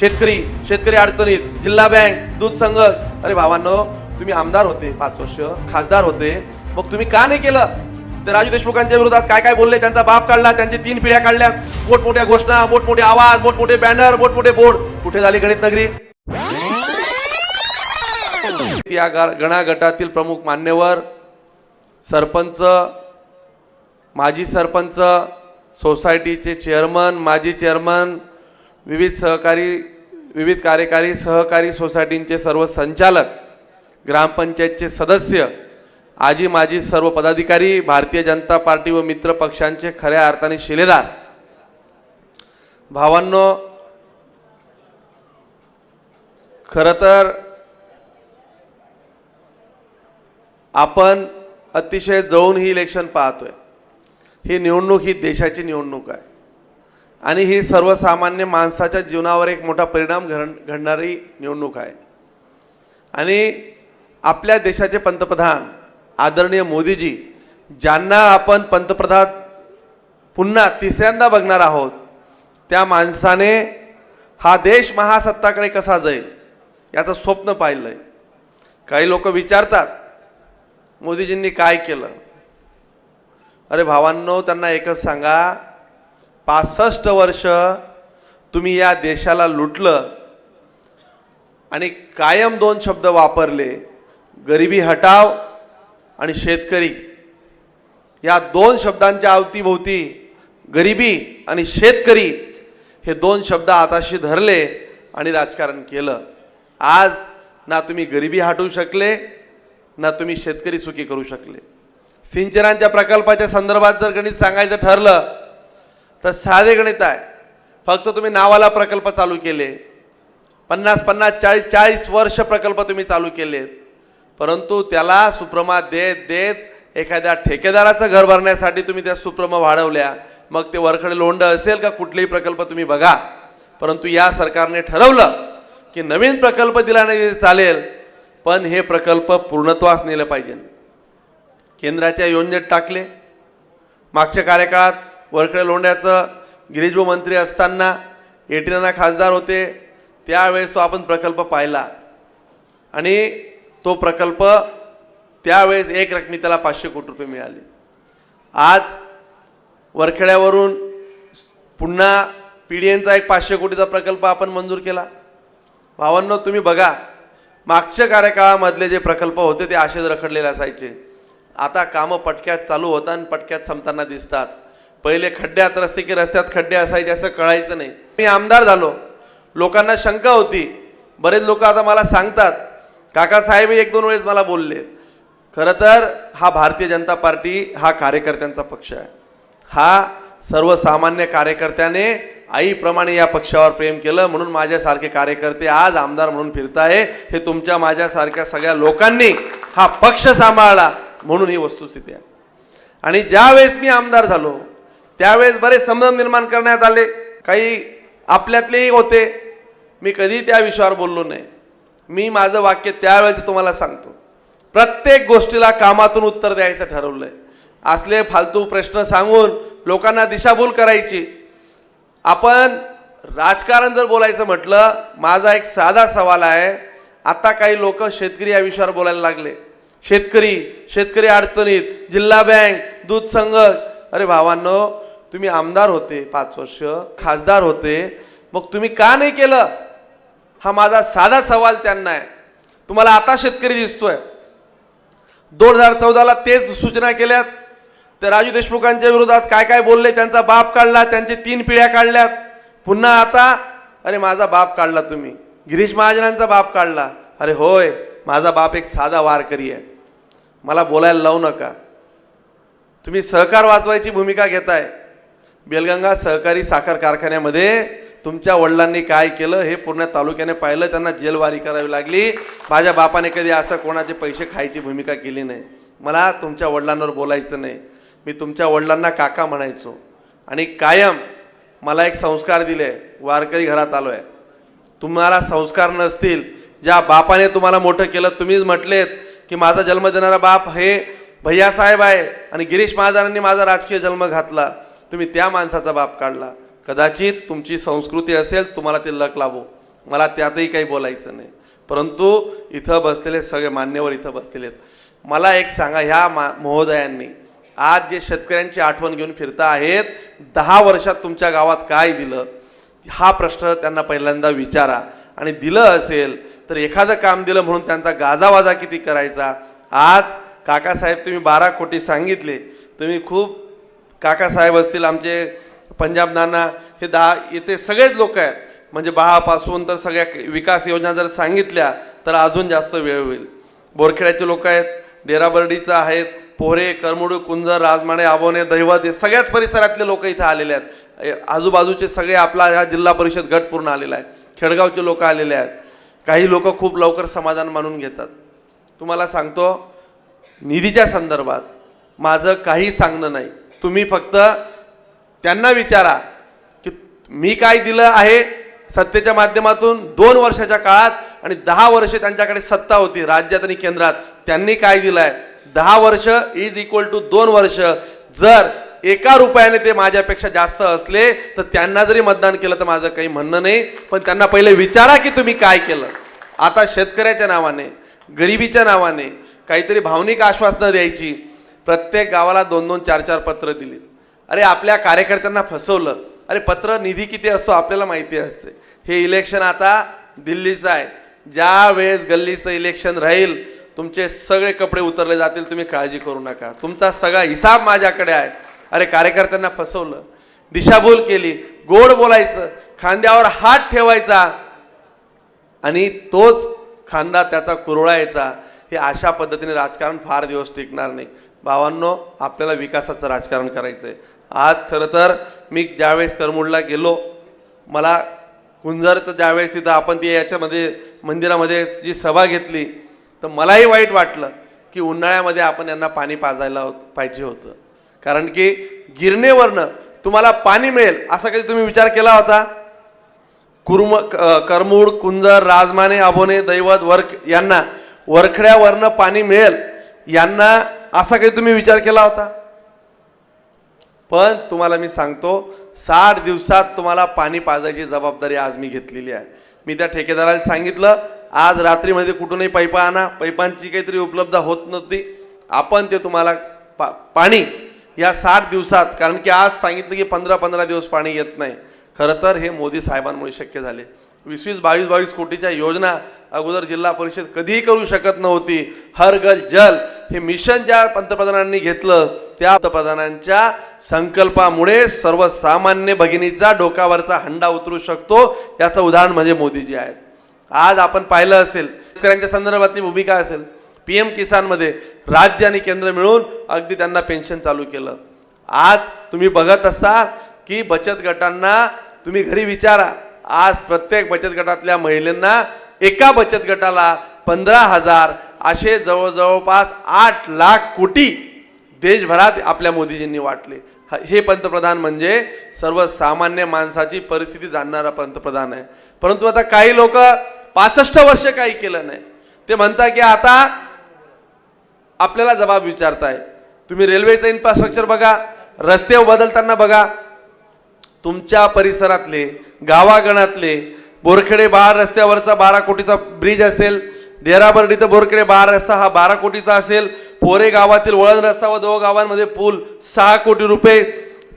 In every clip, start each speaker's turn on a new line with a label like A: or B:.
A: शेतकरी शेतकरी अडचणीत जिल्हा बँक दूध संघ. अरे भावांनो तुम्ही आमदार होते पाच वर्ष खासदार होते. मग तुम्ही का नाही केलं? तर राजू देशमुखांच्या विरोधात काय काय बोलले? त्यांचा बाप काढला त्यांची तीन पिढ्या काढल्या. मोठमोठ्या घोषणा मोठमोठे आवाज मोठमोठे बॅनर मोठमोठे बोर्ड कुठे झाली गणित नगरी? या गणागटातील प्रमुख मान्यवर सरपंच माजी सरपंच सोसायटीचे चेअरमन माजी चेअरमन विविध सहकारी विविध कार्यकारी सहकारी सोसायटींचे सर्व संचालक ग्रामपंचायतचे सदस्य आजी माजी सर्व पदाधिकारी भारतीय जनता पार्टी व मित्र पक्षांचे खऱ्या अर्थाने शिलेदार. भावांनो खरं तर आपण अतिशय जवळून ही इलेक्शन पाहतोय. ही निवडणूक ही देशाची निवडणूक आहे. आणि ही सर्वसामान्य माणसाच्या जीवनावर एक मोठा परिणाम घड घडणारी निवडणूक आहे. आणि आपल्या देशाचे पंतप्रधान आदरणीय मोदीजी ज्यांना आपण पंतप्रधान पुन्हा तिसऱ्यांदा बघणार आहोत त्या माणसाने हा देश महासत्ताकडे कसा जाईल याचं स्वप्न पाहिलं आहे काही लोक विचारतात मोदीजींनी काय केलं? अरे भावांनो त्यांना एकच सांगा पासष्ट वर्ष तुम्ही या देशाला लुटलं आणि कायम दोन शब्द वापरले गरिबी हटाव आणि शेतकरी. या दोन शब्दांच्या अवतीभोवती गरिबी आणि शेतकरी हे दोन शब्द आताशी धरले आणि राजकारण केलं. आज ना तुम्ही गरिबी हटवू शकले ना तुम्ही शेतकरी सुखी करू शकले. सिंचनांच्या प्रकल्पाच्या संदर्भात जर गणित सांगायचं ठरलं तर साधे गणित आहे. फक्त तुम्ही नावाला प्रकल्प चालू केले. पन्नास पन्नास चाळीस चाळीस वर्ष प्रकल्प तुम्ही चालू केलेत. परंतु त्याला सुप्रमा देत देत एखाद्या ठेकेदाराचं घर भरण्यासाठी तुम्ही त्या सुप्रमा वाढवल्या. मग ते वरखडे लोंड असेल का कुठलेही प्रकल्प तुम्ही बघा. परंतु या सरकारने ठरवलं की नवीन प्रकल्प दिला नाही चालेल पण हे प्रकल्प पूर्णत्वास नेलं पाहिजे. केंद्राच्या योजनेत टाकले. मागच्या कार्यकाळात वरकडे लोंढ्याचं गिरीशभाऊ मंत्री असताना एटीनाना खासदार होते. त्यावेळेस तो आपण प्रकल्प पाहिला. आणि तो प्रकल्प त्यावेळेस एक रकमी त्याला पाचशे कोटी रुपये मिळाले. आज वरखेड्यावरून पुन्हा पी डी एनचा एक पाचशे कोटीचा प्रकल्प आपण मंजूर केला. भावांनो तुम्ही बघा मागच्या कार्यकाळामधले जे प्रकल्प होते ते असेच रखडलेले असायचे. आता कामं पटक्यात चालू होतात आणि पटक्यात संपताना दिसतात. पहिले खड्ड्यात रस्ते की रस्त्यात खड्डे असायचे असं कळायचं नाही. मी आमदार झालो. लोकांना शंका होती. बरेच लोक आता मला सांगतात. काकासाहेबही एक दोन वेळेस मला बोलले. खरं तर हा भारतीय जनता पार्टी हा कार्यकर्त्यांचा पक्ष आहे. हा सर्वसामान्य कार्यकर्त्याने आईप्रमाणे या पक्षावर प्रेम केलं म्हणून माझ्यासारखे कार्यकर्ते आज आमदार म्हणून फिरताय. हे तुमच्या माझ्यासारख्या सगळ्या लोकांनी हा पक्ष सांभाळला म्हणून ही वस्तुस्थिती आहे. आणि ज्यावेळेस मी आमदार झालो त्यावेळेस बरेच संभ्रम निर्माण करण्यात आले. काही आपल्यातलेही होते. मी कधी त्या विषयावर बोललो नाही. मी माझं वाक्य त्यावेळेस तुम्हाला सांगतो. प्रत्येक गोष्टीला कामातून उत्तर द्यायचं ठरवलंय. असले फालतू प्रश्न सांगून लोकांना दिशाभूल करायची. आपण राजकारण जर बोलायचं म्हटलं माझा एक साधा सवाल आहे. आता काही लोक शेतकरी या विषयावर बोलायला लागले. शेतकरी शेतकरी अडचणीत जिल्हा बँक दूध संघ. अरे भावांनो तुम्ही आमदार होते पाच वर्ष खासदार होते. मग तुम्ही का नाही केलं? हा माझा साधा सवाल त्यांना आहे. तुम्हाला आता शेतकरी दिसतोय. दोन हजार चौदाला तेच सूचना केल्यात. ते राजू देशमुखांच्या विरोधात काय काय बोलले त्यांचा बाप काढला त्यांचे तीन पिढ्या काढल्यात. पुन्हा आता अरे माझा बाप काढला तुम्ही. गिरीश महाजनांचा बाप काढला. अरे होय माझा बाप एक साधा वारकरी आहे. मला बोलायला लावू नका. तुम्ही सहकार वाचवायची भूमिका घेताय. बेलगंगा सहकारी साखर कारखान्यामध्ये तुमच्या वडिलांनी काय केलं हे पूर्ण तालुक्याने पाहिलं त्यांना जेलवारी करावी लागली. माझ्या बापाने कधी असं कोणाचे पैसे खायची भूमिका केली नाही. मला तुमच्या वडिलांवर बोलायचं नाही. मी तुमच्या वडिलांना काका म्हणायचो. आणि कायम मला एक संस्कार दिले वारकरी घरात आलो आहे तुम्हाला संस्कार नसतील. ज्या बापाने तुम्हाला मोठं केलं तुम्हीच म्हटलेत की माझा जन्म देणारा बाप हे भैयासाहेब आहे. आणि गिरीश महाजनांनी माझा राजकीय जन्म घातला. तुम्ही त्या माणसाचा बाप काढला. कदाचित तुमची संस्कृती असेल तुम्हाला ते लक लाभो मला त्यातही काही बोलायचं नाही. परंतु इथं बसलेले सगळे मान्यवर इथं बसलेले आहेत. मला एक सांगा ह्या मा महोदयांनी आज जे शेतकऱ्यांची आठवण घेऊन फिरता आहेत दहा वर्षात तुमच्या गावात काय दिलं? हा प्रश्न त्यांना पहिल्यांदा विचारा. आणि दिलं असेल तर एखादं काम दिलं म्हणून त्यांचा गाजावाजा किती करायचा? आज काकासाहेब तुम्ही बारा कोटी सांगितले. तुम्ही खूप काकासाहेब असतील आमचे पंजाब नाना हे दहा इथे सगळेच लोक आहेत. म्हणजे बाळापासून तर सगळ्या विकास योजना जर सांगितल्या तर अजून जास्त वेळ होईल. बोरखेड्याचे लोक आहेत डेराबर्डीचं आहेत पोहरे करमुडू कुंजर राजमाणे आबोने दैवत हे सगळ्याच परिसरातले लोक इथं आलेले आहेत. आजूबाजूचे सगळे आपला ह्या जिल्हा परिषद गट पूर्ण आलेला आहे. खेडगावचे लोक आलेले आहेत. काही लोक खूप लवकर समाधान मानून घेतात. तुम्हाला सांगतो निधीच्या संदर्भात माझं काही सांगणं नाही. तुम्ही फक्त त्यांना विचारा की मी काय दिलं आहे सत्तेच्या माध्यमातून दोन वर्षाच्या काळात आणि दहा वर्ष त्यांच्याकडे सत्ता होती राज्यात आणि केंद्रात. त्यांनी काय दिलं आहे दहा वर्ष इज इक्वल टू दोन वर्ष. जर एका रुपयाने ते माझ्यापेक्षा जास्त असले तर त्यांना जरी मतदान केलं तर माझं काही म्हणणं नाही. पण त्यांना पहिले विचारा की तुम्ही काय केलं. आता शेतकऱ्याच्या नावाने गरिबीच्या नावाने काहीतरी भावनिक आश्वासनं द्यायची. प्रत्येक गावाला दोन दोन चार चार पत्र दिली. अरे आपल्या कार्यकर्त्यांना फसवलं. अरे पत्र निधी किती असतो आपल्याला माहिती असते. हे इलेक्शन आता दिल्लीचं आहे. ज्या वेळेस गल्लीचं इलेक्शन राहील तुमचे सगळे कपडे उतरले जातील तुम्ही काळजी करू नका. तुमचा सगळा हिसाब माझ्याकडे आहे. अरे कार्यकर्त्यांना फसवलं. दिशाभूल केली. गोड बोलायचं. खांद्यावर हात ठेवायचा. आणि तोच खांदा त्याचा कुरळायचा. हे अशा पद्धतीने राजकारण फार दिवस टिकणार नाही. भावांनो आपल्याला विकासाचं राजकारण करायचं आहे आज खरं तर मी ज्यावेळेस करमुडला गेलो मला कुंजरचं ज्यावेळेस तिथं आपण ती याच्यामध्ये मंदिरामध्ये जी सभा घेतली तर मलाही वाईट वाटलं की उन्हाळ्यामध्ये आपण यांना पाणी पाजायला होत पाहिजे होतं. कारण की गिरणेवरनं तुम्हाला पाणी मिळेल असा कधी तुम्ही विचार केला होता? कुर्म क- करमूड कुंजर राजमाने आबोने दैवत वर्क यांना वरखड्यावरनं पाणी मिळेल यांना असा काही तुम्ही विचार केला होता? पण तुम्हाला मी सांगतो साठ दिवसात तुम्हाला पाणी पाजायची जबाबदारी आज मी घेतलेली आहे. मी त्या ठेकेदाराला सांगितलं आज रात्रीमध्ये कुठूनही पैपा आणा पैपांची काहीतरी उपलब्ध होत नव्हती. आपण ते तुम्हाला पा पाणी या साठ दिवसात कारण की आज सांगितलं की पंधरा पंधरा दिवस पाणी येत नाही. खरं तर हे मोदी साहेबांमुळे शक्य झाले. वीस वीस बावीस बावीस कोटीच्या योजना अगोदर जिल्हा परिषद कधीही करू शकत नव्हती. हर गल जल हे मिशन ज्या पंतप्रधानांनी घेतलं त्या पंतप्रधानांच्या संकल्पामुळे सर्वसामान्य भगिनीचा डोकावरचा हंडा उतरू शकतो. याचं उदाहरण म्हणजे मोदीजी आहेत. आज आपण पाहिलं असेल शेतकऱ्यांच्या संदर्भातली भूमिका असेल. पी एम किसानमध्ये राज्य आणि केंद्र मिळून अगदी त्यांना पेन्शन चालू केलं. आज तुम्ही बघत असाल की बचत गटांना तुम्ही घरी विचारा. आज प्रत्येक बचत गटातल्या महिलांना एका बचत गटाला पंधरा हजार असे जवळजवळपास आठ लाख कोटी देशभरात आपल्या मोदीजींनी वाटले. ह- हे पंतप्रधान म्हणजे सर्वसामान्य माणसाची परिस्थिती जाणणारा पंतप्रधान आहे. परंतु आता काही लोक पासष्ट वर्ष काही केलं नाही. ते म्हणता की आता आपल्याला जबाब विचारताय. तुम्ही रेल्वेचं इन्फ्रास्ट्रक्चर बघा रस्ते बदलताना बघा. तुमच्या परिसरातले गावागणातले बोरखेडे बहार रस्त्यावरचा बारा कोटीचा ब्रिज असेल डेराबर्डी ते बोरकडे बहार रस्ता हा बारा कोटीचा असेल. पोरे गावातील वळण रस्ता व दो गावांमध्ये पूल सहा कोटी रुपये.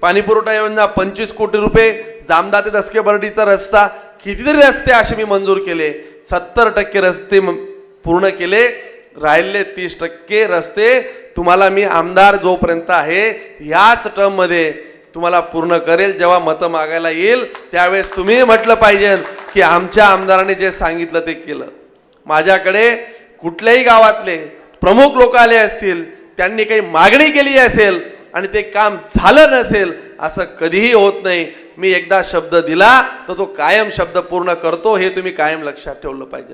A: पाणीपुरवठा योजना पंचवीस कोटी रुपये. जामदा ते दसके बर्डीचा रस्ता कितीतरी रस्ते असे मी मंजूर केले. सत्तर टक्के रस्ते म- पूर्ण केले. राहिले तीस टक्के रस्ते. तुम्हाला मी आमदार जोपर्यंत आहे याच टर्ममध्ये तुम्हाला पूर्ण करेल. जेव्हा मतं मागायला येईल त्यावेळेस तुम्ही म्हटलं पाहिजे की आमच्या आमदाराने जे सांगितलं ते केलं. माझ्याकडे कुठल्याही गावातले प्रमुख लोक आले असतील त्यांनी काही मागणी केली असेल आणि ते काम झालं नसेल असं कधीही होत नाही. मी एकदा शब्द दिला तर तो कायम शब्द पूर्ण करतो हे तुम्ही कायम लक्षात ठेवलं पाहिजे.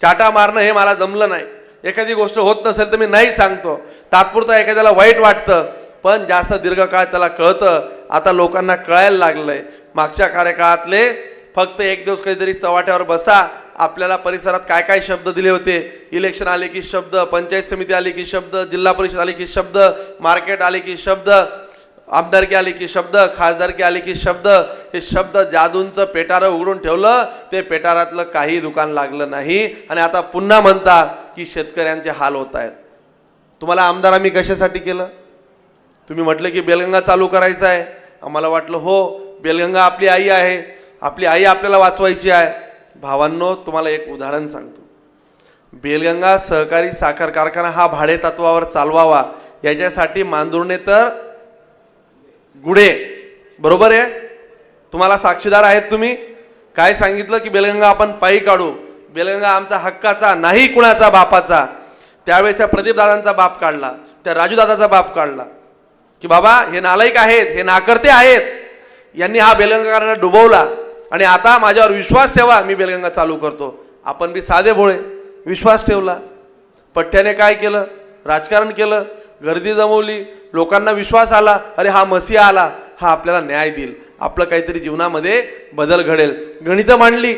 A: चाटा मारणं हे मला जमलं नाही. एखादी गोष्ट होत नसेल तर मी नाही सांगतो. तात्पुरतं एखाद्याला वाईट वाटतं पण जास्त दीर्घकाळ त्याला कळतं. आता लोकांना कळायला लागलंय. मागच्या कार्यकाळातले फक्त एक दिवस काहीतरी चव्हाट्यावर बसा आपल्याला परिसरात काय काय शब्द दिले होते? इलेक्शन आले की शब्द पंचायत समिती आली की शब्द जिल्हा परिषद आली की शब्द मार्केट आले की शब्द आमदारकी आली की शब्द खासदारकी आली की शब्द. हे शब्द जादूंचं पेटारं उघडून ठेवलं ते पेटारातलं काही दुकान लागलं नाही. आणि आता पुन्हा म्हणता की शेतकऱ्यांचे हाल होत आहेत. तुम्हाला आमदार आम्ही कशासाठी केलं? तुम्ही म्हटलं की बेलगंगा चालू करायचा आहे. आम्हाला वाटलं हो बेलगंगा आपली आई आहे. आपली आई आपल्याला वाचवायची आहे. भावांनो तुम्हाला एक उदाहरण सांगतो. बेलगंगा सहकारी साखर कारखाना हा भाडे तत्वावर चालवावा. याच्यासाठी मांजुर्णे तर गुडे बरोबर आहे? तुम्हाला साक्षीदार आहेत तुम्ही? काय सांगितलं की बेलगंगा आपण पायी काढू? बेलगंगा आमचा हक्काचा नाही कुणाचा बापाचा. त्यावेळेस त्या प्रदीपदादांचा बाप काढला त्या राजूदादाचा बाप काढला. की बाबा हे नालायक आहेत हे नाकर्ते आहेत. यांनी हा बेलगंगा डुबवला. आणि आता माझ्यावर विश्वास ठेवा मी बेलगंगा चालू करतो. आपण बी साधे भोळे विश्वास ठेवला. पठ्ठ्याने काय केलं? राजकारण केलं. गर्दी जमवली. लोकांना विश्वास आला. अरे हा मसीहा आला. हा आपल्याला न्याय देईल. आपलं काहीतरी जीवनामध्ये बदल घडेल. गणितं मांडली.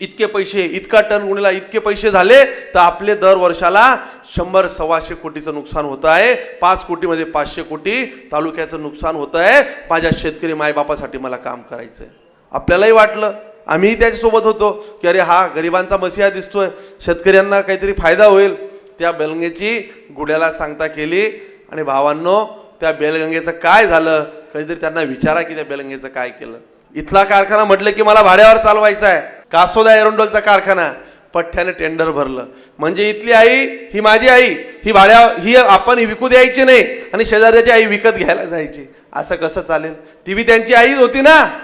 A: इतके पैसे इतका टन गुणीला इतके पैसे झाले तर आपले दर वर्षाला शंभर सव्वाशे कोटीचं नुकसान होतं आहे. पाच कोटीमध्ये पाचशे कोटी तालुक्याचं नुकसान होतं आहे. माझ्या शेतकरी मायबापासाठी मला काम करायचं आहे आपल्यालाही वाटलं. आम्हीही त्याच्यासोबत होतो की अरे हा गरिबांचा मसिहा दिसतोय. शेतकऱ्यांना काहीतरी फायदा होईल. त्या बेलगंगेची गुड्याला सांगता केली. आणि भावांनो त्या बेलगंगेचं काय झालं? कधीतरी त्यांना विचारा की त्या बेलगंगेचं काय केलं. इथला कारखाना म्हटलं की मला भाड्यावर चालवायचा आहे. कासोदा एरोंडोलचा कारखाना. पठ्ठ्याने टेंडर भरलं. म्हणजे इथली आई ही माझी आई ही भाड्या ही आपण ही विकू द्यायची नाही. आणि शेजाऱ्याची आई विकत घ्यायला जायची. असं कसं चालेल? ती बी त्यांची आईच होती ना?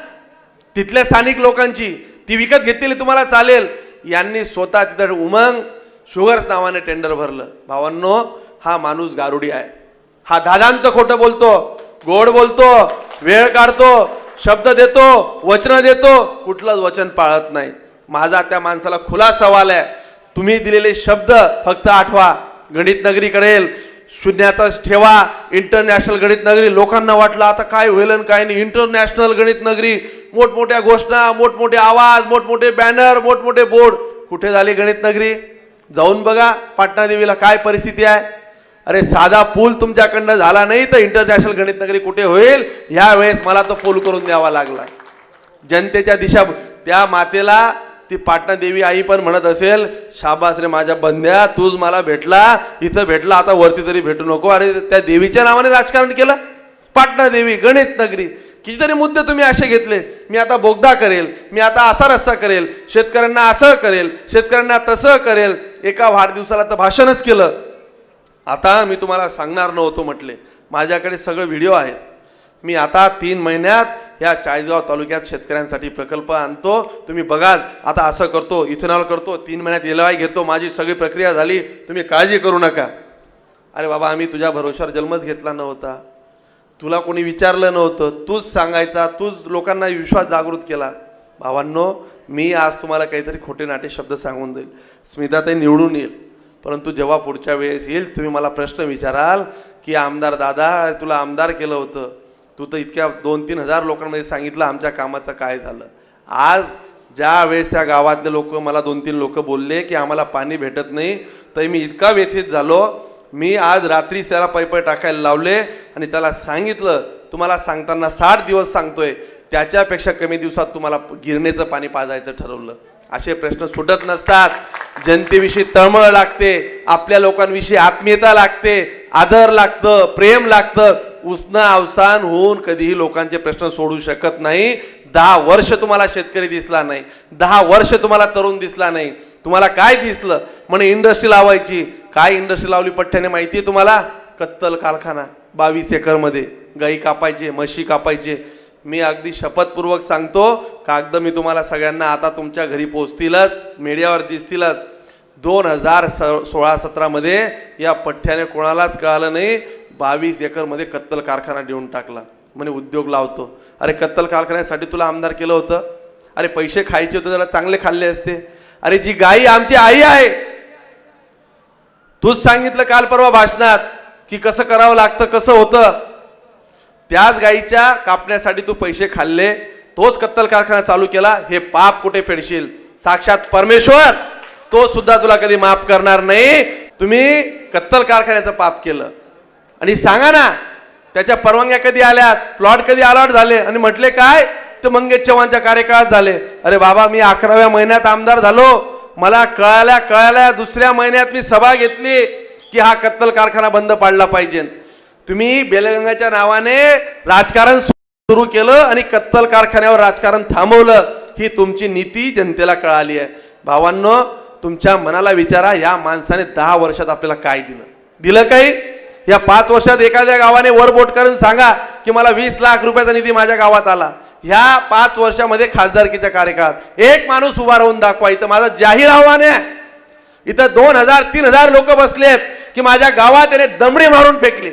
A: तिथल्या स्थानिक लोकांची ती विकत घेतलेली तुम्हाला चालेल. यांनी स्वतः तिथं उमंग शुगर्स नावाने टेंडर भरलं. भावांनो हा माणूस गारुडी आहे. हा दादांत खोटं बोलतो गोड बोलतो वेळ काढतो शब्द देतो वचन देतो कुठलंच वचन पाळत नाही. माझा त्या माणसाला खुला सवाल आहे. तुम्ही दिलेले शब्द फक्त आठवा. गणित नगरी करेल शून्यातच ठेवा. इंटरनॅशनल गणित नगरी लोकांना वाटलं आता काय होईल आणि काय नाही. इंटरनॅशनल गणित नगरी मोठमोठ्या घोषणा मोठमोठे आवाज मोठमोठे बॅनर मोठमोठे बोर्ड कुठे झाली गणित नगरी? जाऊन बघा पाटणा देवीला काय परिस्थिती आहे? अरे साधा पूल तुमच्याकडनं झाला नाही तर इंटरनॅशनल गणित नगरी कुठे होईल? ह्या वेळेस मला तो पूल करून द्यावा लागला. जनतेच्या दिशा त्या मातेला ती पाटणा देवी आई पण म्हणत असेल शाबास रे माझ्या बंद्या तूच मला भेटला इथं भेटला आता वरती तरी भेटू नको. अरे त्या देवीच्या नावाने राजकारण केलं? पाटणा देवी गणित नगरी. कितीतरी मुद्दे तुम्ही असे घेतले. मी आता बोगदा करेल मी आता असा रस्ता करेल शेतकऱ्यांना असं करेल शेतकऱ्यांना तसं करेल. एका वाढदिवसाला तर भाषणच केलं. आता मी तुम्हाला सांगणार नव्हतो म्हटले. माझ्याकडे सगळं व्हिडिओ आहेत. मी आता तीन महिन्यात या चाळीसगाव तालुक्यात शेतकऱ्यांसाठी प्रकल्प आणतो. तुम्ही बघाल आता असं करतो इथेनॉल करतो तीन महिन्यात एल घेतो माझी सगळी प्रक्रिया झाली तुम्ही काळजी करू नका. अरे बाबा आम्ही तुझ्या भरोशावर जन्मच घेतला नव्हता. तुला कोणी विचारलं नव्हतं तूच सांगायचा तूच लोकांना विश्वास जागृत केला. भावांनो मी आज तुम्हाला काहीतरी खोटे नाटे शब्द सांगून देईल. स्मिताताई निवडून येईल. परंतु जेव्हा पुढच्या वेळेस येईल तुम्ही मला प्रश्न विचाराल की आमदार दादा तुला आमदार केलं होतं. तू तर इतक्या दोन तीन हजार लोकांमध्ये सांगितलं आमच्या कामाचं काय झालं. आज ज्या वेळेस त्या गावातले लोक मला दोन तीन लोक बोलले की आम्हाला पाणी भेटत नाही तर मी इतका व्यथित झालो. मी आज रात्रीच त्याला पैपय टाकायला लावले आणि त्याला सांगितलं तुम्हाला सांगताना साठ दिवस सांगतोय त्याच्यापेक्षा कमी दिवसात तुम्हाला गिरणेचं पाणी पाजायचं ठरवलं. असे प्रश्न सुटत नसतात. जनतेविषयी तळमळ लागते आपल्या लोकांविषयी आत्मीयता लागते आदर लागतं प्रेम लागतं. उष्ण अवसान होऊन कधीही लोकांचे प्रश्न सोडू शकत नाही. दहा वर्ष तुम्हाला शेतकरी दिसला नाही. दहा वर्ष तुम्हाला तरुण दिसला नाही. तुम्हाला काय दिसलं? म्हणे इंडस्ट्री लावायची. काय इंडस्ट्री लावली पठ्ठ्याने माहिती आहे तुम्हाला? कत्तल कारखाना बावीस एकरमध्ये. गाई कापायचे म्हशी कापायचे मी अगदी शपथपूर्वक सांगतो कागद मी तुम्हाला सगळ्यांना आता तुमच्या घरी पोचतीलच मीडियावर दिसतीलच. दोन हजार स सोळा सतरामध्ये या पठ्ठ्याने कोणालाच कळालं नाही बावीस एकरमध्ये कत्तल कारखाना देऊन टाकला. म्हणे उद्योग लावतो. अरे कत्तल कारखान्यासाठी तुला आमदार केलं होतं? अरे पैसे खायचे होते त्याला चांगले खाल्ले असते. अरे जी गाई आमची आई आहे तूच सांगितलं काल परवा भाषणात की कसं करावं लागतं कसं होतं? त्याच गाईच्या कापण्यासाठी तू पैसे खाल्ले तोच कत्तल कारखाना चालू केला हे पाप कुठे फेडशील? साक्षात परमेश्वर तो सुद्धा तुला कधी माफ करणार नाही. तुम्ही कत्तल कारखान्याचं पाप केलं. आणि सांगा ना त्याच्या परवानग्या कधी आल्यात? प्लॉट कधी अलॉट झाले? आणि म्हटले काय? ते मंगेश चव्हाणच्या कार्यकाळात झाले. अरे बाबा मी अकराव्या महिन्यात आमदार झालो. मला कळाल्या कळाल्या दुसऱ्या महिन्यात मी सभा घेतली की हा कत्तल कारखाना बंद पाडला पाहिजे. तुम्ही बेलगंगाच्या नावाने राजकारण सुरू केलं आणि कत्तल कारखान्यावर राजकारण थांबवलं ही तुमची नीती जनतेला कळाली आहे. भावांनो तुमच्या मनाला विचारा या माणसाने दहा वर्षात आपल्याला काय दिलं? दिलं काही? या पाच वर्षात एखाद्या गावाने वर बोट करून सांगा की मला वीस लाख रुपयाचा निधी माझ्या गावात आला. ह्या पाच वर्षामध्ये खासदारकीच्या कार्यकाळात एक माणूस उभा राहून दाखवा. इथं माझं जाहीर आव्हान आहे. इथं दोन हजार तीन हजार लोक बसलेत की माझ्या गावात त्याने दमडी मारून फेकली.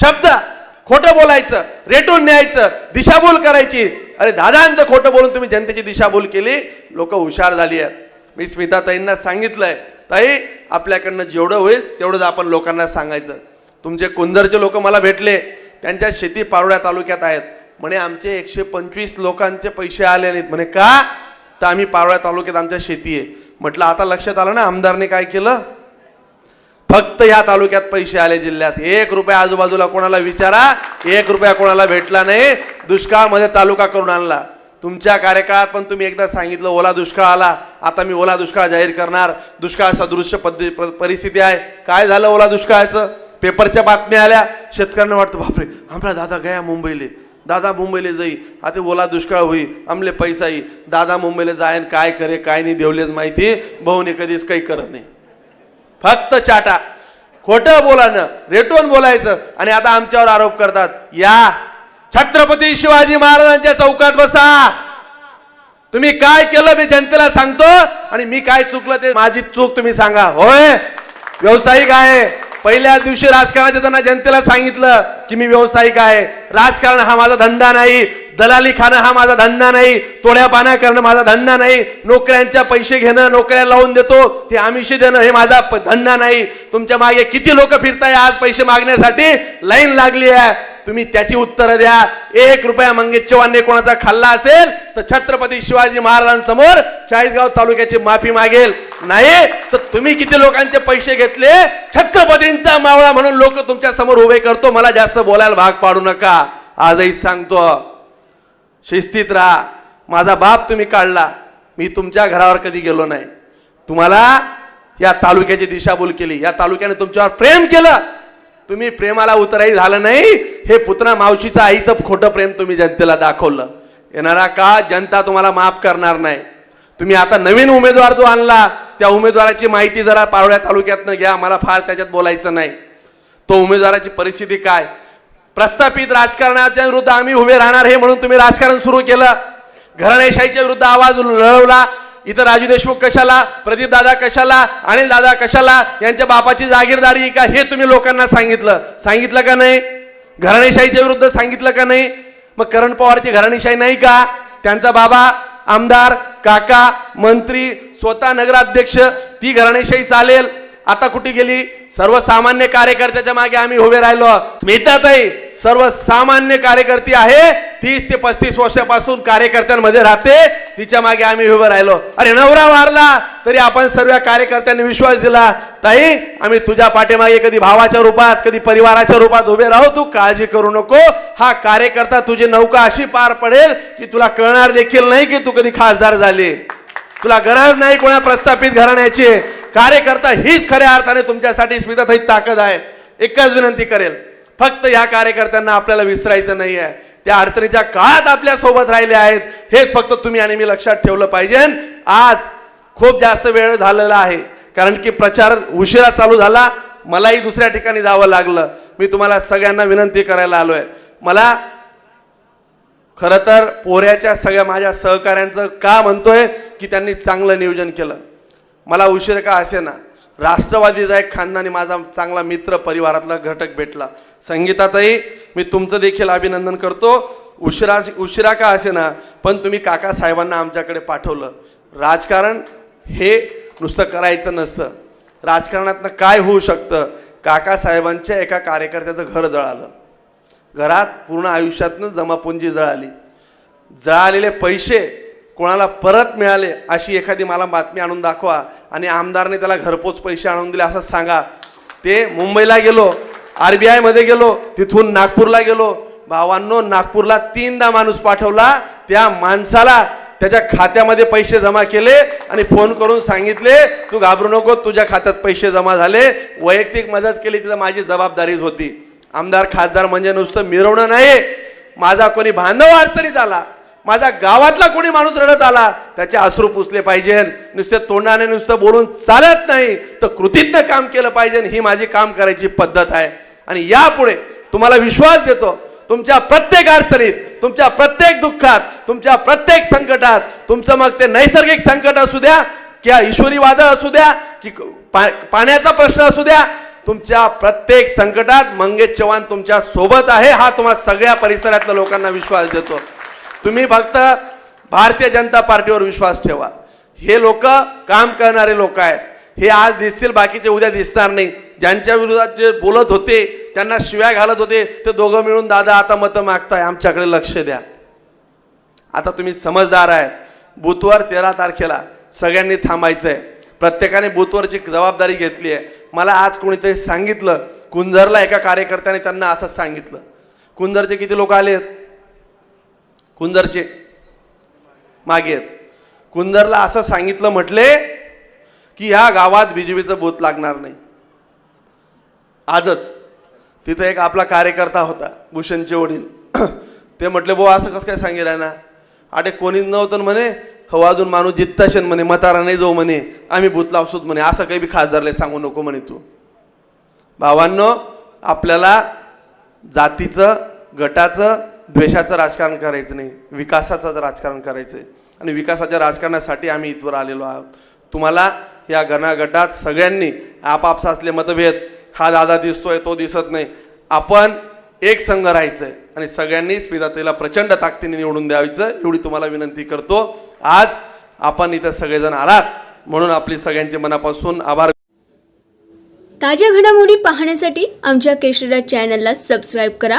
A: शब्द खोटं बोलायचं रेटून न्यायचं दिशाभूल करायची. अरे दादांचं खोटं बोलून तुम्ही जनतेची दिशाभूल केली लोक हुशार झाली आहेत. मी स्मिताताईंना सांगितलंय ताई आपल्याकडनं जेवढं होईल तेवढंच आपण लोकांना सांगायचं. तुमचे कुंदरचे लोक मला भेटले. त्यांच्या शेती पारोड्या तालुक्यात आहेत. म्हणे आमचे एकशे पंचवीस लोकांचे पैसे आले नाहीत. म्हणे का? तर आम्ही पारोळ्या तालुक्यात आमच्या शेती आहे. म्हटलं आता लक्षात आलं ना आमदारने काय केलं? फक्त ह्या तालुक्यात पैसे आले जिल्ह्यात. एक रुपया आजूबाजूला कोणाला विचारा एक रुपया कोणाला भेटला नाही. दुष्काळमध्ये तालुका करून आणला. तुमच्या कार्यकाळात पण तुम्ही एकदा सांगितलं ओला दुष्काळ आला. आता मी ओला दुष्काळ जाहीर करणार. दुष्काळ सदृश्य पद्धती परिस्थिती आहे. काय झालं ओला दुष्काळाचं? पेपरच्या बातम्या आल्या. शेतकऱ्यांना वाटतं बापरे आमला दादा गया मुंबईले. दादा मुंबईला जाई. आता ओला दुष्काळ होई आमले पैसा येई. दादा मुंबईला जाईन काय करे काय नाही देवलेच माहिती. भाऊने कधीच काही करत नाही. फक्त चाटा. खोटं बोलानं रेटून बोलायचं आणि आता आमच्यावर आरोप करतात. या छत्रपती शिवाजी महाराजांच्या चौकात बसा. तुम्ही काय केलं मी जनतेला सांगतो आणि मी काय चुकलं ते माझी चूक तुम्ही सांगा. होय? व्यावसायिक आहे. पहिल्या दिवशी राजकारणात येताना जनतेला सांगितलं की मी व्यावसायिक आहे. राजकारण हा माझा धंदा नाही. दलाली खाणं हा माझा धंदा नाही. तोड्या पाण्या करणं माझा धंदा नाही. नोकऱ्यांच्या पैसे घेणं नोकऱ्या लावून देतो ते आमिषी देणं हे माझा धंदा नाही. तुमच्या मागे किती लोक फिरताय आज पैसे मागण्यासाठी? लाईन लागली आहे. तुम्ही त्याची उत्तरं द्या. एक रुपया मंगेश चव्हाणने कोणाचा खाल्ला असेल तर छत्रपती शिवाजी महाराजांसमोर चाळीसगाव तालुक्याची माफी मागेल. नाही तर तुम्ही किती लोकांचे पैसे घेतले? छत्रपतींचा मावळा म्हणून लोक तुमच्यासमोर उभे करतो. मला जास्त बोलायला भाग पाडू नका. आजही सांगतो. शिस्तीत राहा. माझा बाप तुम्ही काढला. मी तुमच्या घरावर कधी गेलो नाही. तुम्हाला या तालुक्याची दिशाभूल केली. या तालुक्याने तुमच्यावर प्रेम केलं. तुम्ही प्रेमाला उतराई झालं नाही. हे पुतना मावशीचं आईचं खोटं प्रेम तुम्ही जनतेला दाखवलं. येणारा का जनता तुम्हाला माफ करणार नाही. तुम्ही आता नवीन उमेदवार जो आणला त्या उमेदवाराची माहिती जरा पारोळ्या तालुक्यातनं घ्या. मला फार त्याच्यात बोलायचं नाही. तो उमेदवाराची परिस्थिती काय? प्रस्थापित राजकारणाच्या विरुद्ध आम्ही उभे राहणार हे म्हणून तुम्ही राजकारण सुरू केलं. घराणेशाहीच्या विरुद्ध आवाज लढवला इथं राजू देशमुख कशाला? प्रदीप दादा कशाला? अनिल दादा कशाला? यांच्या बापाची जागीरदारी का? हे तुम्ही लोकांना सांगितलं. सांगितलं का नाही? घराणेशाहीच्या विरुद्ध सांगितलं का नाही? मग करण पवारची घराणेशाही नाही का? त्यांचा बाबा आमदार काका मंत्री स्वतः नगराध्यक्ष ती घराणेशाही चालेल. आता कुठे गेली? सर्वसामान्य कार्यकर्त्याच्या मागे आम्ही उभे राहिलो. स्मिताताई सर्वसामान्य कार्यकर्ती आहे. तीस ते पस्तीस वर्षापासून कार्यकर्त्यांमध्ये राहते. तिच्यामागे आम्ही उभे राहिलो. अरे नवरा वारला तरी आपण सर्व कार्यकर्त्यांनी विश्वास दिला. ताई आम्ही तुझ्या पाठीमागे कधी भावाच्या रूपात कधी परिवाराच्या रूपात उभे राहू तू काळजी करू नको. हा कार्यकर्ता तुझी नौका अशी पार पडेल की तुला कळणार देखील नाही की तू कधी खासदार झाली. तुला गरज नाही कोणा प्रस्थापित घराण्याची. कार्यकर्ता हीच खऱ्या अर्थाने तुमच्यासाठी स्मिताताई ताकद आहे. एकच विनंती करेल फक्त या कार्यकर्त्यांना आपल्याला विसरायचं नाही आहे. त्या अडचणीच्या काळात आपल्यासोबत राहिले आहेत हेच फक्त तुम्ही आणि मी लक्षात ठेवलं पाहिजे. आज खूप जास्त वेळ झालेला आहे कारण की प्रचार उशिरा चालू झाला मलाही दुसऱ्या ठिकाणी जावं लागलं. मी तुम्हाला सगळ्यांना विनंती करायला आलो आहे मला खरं तर पोऱ्याच्या सगळ्या माझ्या सहकाऱ्यांचं का म्हणतोय की त्यांनी चांगलं नियोजन केलं. मला उशीर का असे ना राष्ट्रवादीचा एक खानदानी माझा चांगला मित्र परिवारातला घटक भेटला. संगीतातही मी तुमचं देखील अभिनंदन करतो. उशिरा उशिरा का असे ना पण तुम्ही काका साहेबांना आमच्याकडे पाठवलं. राजकारण हे नुसतं करायचं नसतं. राजकारणातनं काय होऊ शकतं? काका साहेबांच्या एका कार्यकर्त्याचं घर जळालं. घरात पूर्ण आयुष्यातनं जमापुंजी जळाली. जळालेले पैसे कोणाला परत मिळाले अशी एखादी मला बातमी आणून दाखवा आणि आमदारने त्याला घरपोच पैसे आणून दिले असं सांगा. ते मुंबईला गेलो आर बी आयमध्ये गेलो तिथून नागपूरला गेलो. भावांनो नागपूरला तीनदा माणूस पाठवला. त्या माणसाला त्याच्या खात्यामध्ये पैसे जमा केले आणि फोन करून सांगितले तू घाबरू नको तुझ्या खात्यात पैसे जमा झाले. वैयक्तिक मदत केली तिथं माझी जबाबदारीच होती. आमदार खासदार म्हणजे नुसतं मिरवणं नाही माझा कोणी बांधव अडचणीत आला. माझ्या गावातला कोणी माणूस रडत आला त्याचे अश्रू पुसले पाहिजे. नुसते तोंडाने नुसतं बोलून चालत नाही तर कृतीतनं काम केलं पाहिजे ही माझी काम करायची पद्धत आहे. आणि यापुढे तुम्हाला विश्वास देतो तुमच्या प्रत्येक अडचणीत तुमच्या प्रत्येक दुःखात तुमच्या प्रत्येक संकटात तुमचं मग ते नैसर्गिक संकट असू द्या किंवा ईश्वरी वादळ असू द्या की पा- पाण्याचा प्रश्न असू द्या तुमच्या प्रत्येक संकटात मंगेश चव्हाण तुमच्यासोबत आहे हा तुम्हाला सगळ्या परिसरातल्या लोकांना विश्वास देतो. तुम्ही फक्त भारतीय जनता पार्टीवर विश्वास ठेवा. हे लोक काम करणारे लोक आहेत. हे आज दिसतील बाकीचे उद्या दिसणार नाही. ज्यांच्या विरोधात जे बोलत होते त्यांना शिव्या घालत होते ते दोघं मिळून दादा आता मतं मागताय आमच्याकडे लक्ष द्या. आता तुम्ही समजदार आहेत. बूथवर तेरा तारखेला सगळ्यांनी थांबायचं आहे प्रत्येकाने बूथवरची जबाबदारी घेतली आहे. मला आज कोणीतरी सांगितलं कुंजरला एका कार्यकर्त्याने त्यांना असं सांगितलं. कुंजरचे किती लोक आले आहेत कुंजरचे मागे आहेत. कुंजरला असं सांगितलं म्हटले की ह्या गावात बीजेपीचं बोत लागणार नाही. आजच तिथं एक आपला कार्यकर्ता होता भूषणचे वडील. ते म्हटले भाऊ असं कसं काय सांगितलं ना अटे कोणीच नव्हतं म्हणे हो अजून माणूस जित्ताशन म्हणे मतारा नाही जाऊ म्हणे आम्ही भूत लावसोत म्हणे असं काही बी खासदारले सांगू नको म्हणे तू. भावांनो आपल्याला जातीचं गटाचं द्वेषाचं राजकारण करायचं नाही विकासाचं राजकारण करायचं आहे आणि विकासाच्या राजकारणासाठी आम्ही इथवर आलेलो आहोत. तुम्हाला या गणागटात सगळ्यांनी आपापसातले मतभेद हा दादा दिसतोय तो दिसत नाही. आपण एक संघ राहायचंय आणि सगळ्यांनी स्मितातेला प्रचंड ताकदीने निवडून द्यायचं एवढी तुम्हाला विनंती करतो. आज आपण इथं सगळेजण आलात म्हणून आपली सगळ्यांचे मनापासून आभार.
B: ताज्या घडामोडी पाहण्यासाठी आमच्या केशरा चॅनलला सबस्क्राईब करा.